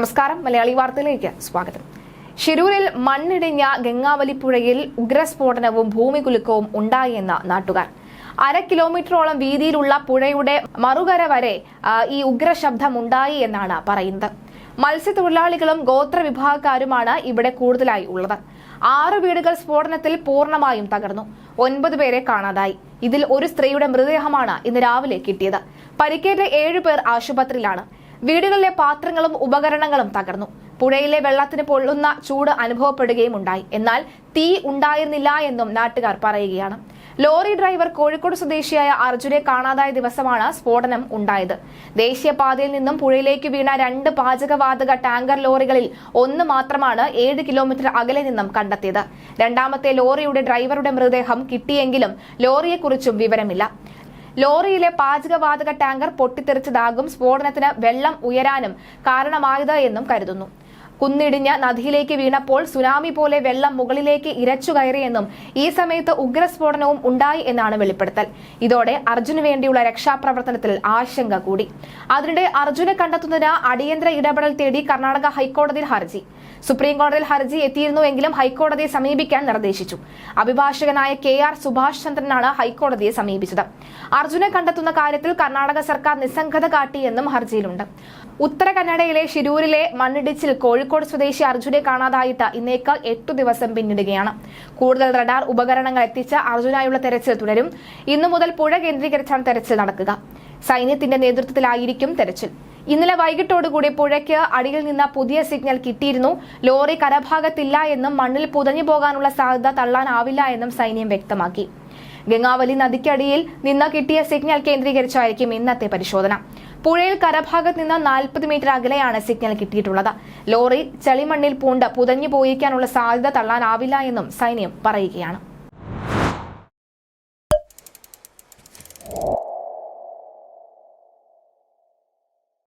നമസ്കാരം. മലയാളി വാർത്തയിലേക്ക് സ്വാഗതം. ഷിരൂരിൽ മണ്ണിടിഞ്ഞ ഗംഗാവലി പുഴയിൽ ഉഗ്രസ്ഫോടനവും ഭൂമികുലുക്കവും ഉണ്ടായെന്ന് നാട്ടുകാർ. അര കിലോമീറ്ററോളം വീതിയിലുള്ള പുഴയുടെ മറുകര വരെ ഈ ഉഗ്രശബ്ദം ഉണ്ടായി എന്നാണ് പറയുന്നത്. മത്സ്യത്തൊഴിലാളികളും ഗോത്രവിഭാഗക്കാരുമാണ് ഇവിടെ കൂടുതലായി ഉള്ളത്. ആറ് വീടുകൾ സ്ഫോടനത്തിൽ പൂർണമായും തകർന്നു. ഒൻപത് പേരെ കാണാതായി. ഇതിൽ ഒരു സ്ത്രീയുടെ മൃതദേഹമാണ് ഇന്ന് രാവിലെ കിട്ടിയത്. പരിക്കേറ്റ ഏഴു പേർ ആശുപത്രിയിലാണ്. വീടുകളിലെ പാത്രങ്ങളും ഉപകരണങ്ങളും തകർന്നു. പുഴയിലെ വെള്ളത്തിന് പൊള്ളുന്ന ചൂട് അനുഭവപ്പെടുകയും ഉണ്ടായി എന്നാൽ തീ ഉണ്ടായിരുന്നില്ല എന്നും നാട്ടുകാർ പറയുകയാണ്. ലോറി ഡ്രൈവർ കോഴിക്കോട് സ്വദേശിയായ അർജുനെ കാണാതായ ദിവസമാണ് സ്ഫോടനം ഉണ്ടായത്. ദേശീയപാതയിൽ നിന്നും പുഴയിലേക്ക് വീണ രണ്ട് പാചകവാതക ടാങ്കർ ലോറികളിൽ ഒന്ന് മാത്രമാണ് ഏഴ് കിലോമീറ്റർ അകലെ നിന്നും കണ്ടെത്തിയത്. രണ്ടാമത്തെ ലോറിയുടെ ഡ്രൈവറുടെ മൃതദേഹം കിട്ടിയെങ്കിലും ലോറിയെക്കുറിച്ചും വിവരമില്ല. ലോറിയിലെ പാചകവാതക ടാങ്കർ പൊട്ടിത്തെറിച്ചതാകും സ്ഫോടനത്തിന് വെള്ളം ഉയരാനും കാരണമായത് എന്നും കരുതുന്നു കുന്നിടിഞ്ഞ് നദിയിലേക്ക് വീണപ്പോൾ സുനാമി പോലെ വെള്ളം മുകളിലേക്ക് ഇരച്ചു കയറിയെന്നും ഈ സമയത്ത് ഉഗ്രസ്ഫോടനവും ഉണ്ടായി എന്നാണ് വെളിപ്പെടുത്തൽ. ഇതോടെ അർജുന് വേണ്ടിയുള്ള രക്ഷാപ്രവർത്തനത്തിൽ ആശങ്ക കൂടി. അതിനിടെ അർജുനെ കണ്ടെത്തുന്നതിന് അടിയന്തര ഇടപെടൽ തേടി കർണാടക ഹൈക്കോടതിയിൽ ഹർജി. സുപ്രീം കോടതിയിൽ ഹർജി എത്തിയിരുന്നുവെങ്കിലും ഹൈക്കോടതിയെ സമീപിക്കാൻ നിർദ്ദേശിച്ചു. അഭിഭാഷകനായ കെ ആർ സുഭാഷ് ചന്ദ്രനാണ് ഹൈക്കോടതിയെ സമീപിച്ചത്. അർജുനെ കണ്ടെത്തുന്ന കാര്യത്തിൽ കർണാടക സർക്കാർ നിസ്സംഗത കാട്ടിയെന്നും ഹർജിയിലുണ്ട്. ഉത്തര കന്നഡയിലെ ഷിരൂരിലെ മണ്ണിടിച്ചിൽ കോഴിക്കോട് സ്വദേശി അർജുനെ കാണാതായിട്ട് ഇന്നേക്കാൾ എട്ടു ദിവസം പിന്നിടുകയാണ്. കൂടുതൽ റഡാർ ഉപകരണങ്ങൾ എത്തിച്ച അർജുനായുള്ള തെരച്ചിൽ തുടരും. ഇന്നു മുതൽ പുഴ കേന്ദ്രീകരിച്ചാണ് തെരച്ചിൽ നടക്കുക. സൈന്യത്തിന്റെ നേതൃത്വത്തിലായിരിക്കും തെരച്ചിൽ. ഇന്നലെ വൈകിട്ടോടുകൂടി പുഴയ്ക്ക് അടിയിൽ നിന്ന് പുതിയ സിഗ്നൽ കിട്ടിയിരുന്നു. ലോറി കരഭാഗത്തില്ല എന്നും മണ്ണിൽ പുതഞ്ഞു പോകാനുള്ള സാധ്യത തള്ളാനാവില്ല എന്നും സൈന്യം വ്യക്തമാക്കി. ഗംഗാവലി നദിക്കടിയിൽ നിന്ന് കിട്ടിയ സിഗ്നൽ കേന്ദ്രീകരിച്ചായിരിക്കും ഇന്നത്തെ പരിശോധന. പുഴയിൽ കരഭാഗത്ത് നിന്ന് നാൽപ്പത് മീറ്റർ അകലെയാണ് സിഗ്നൽ കിട്ടിയിട്ടുള്ളത്. ലോറി ചളിമണ്ണിൽ പൂണ്ട് പുതഞ്ഞു പോയിരിക്കാനുള്ള സാധ്യത തള്ളാനാവില്ല എന്നും സൈന്യം പറയുകയാണ്.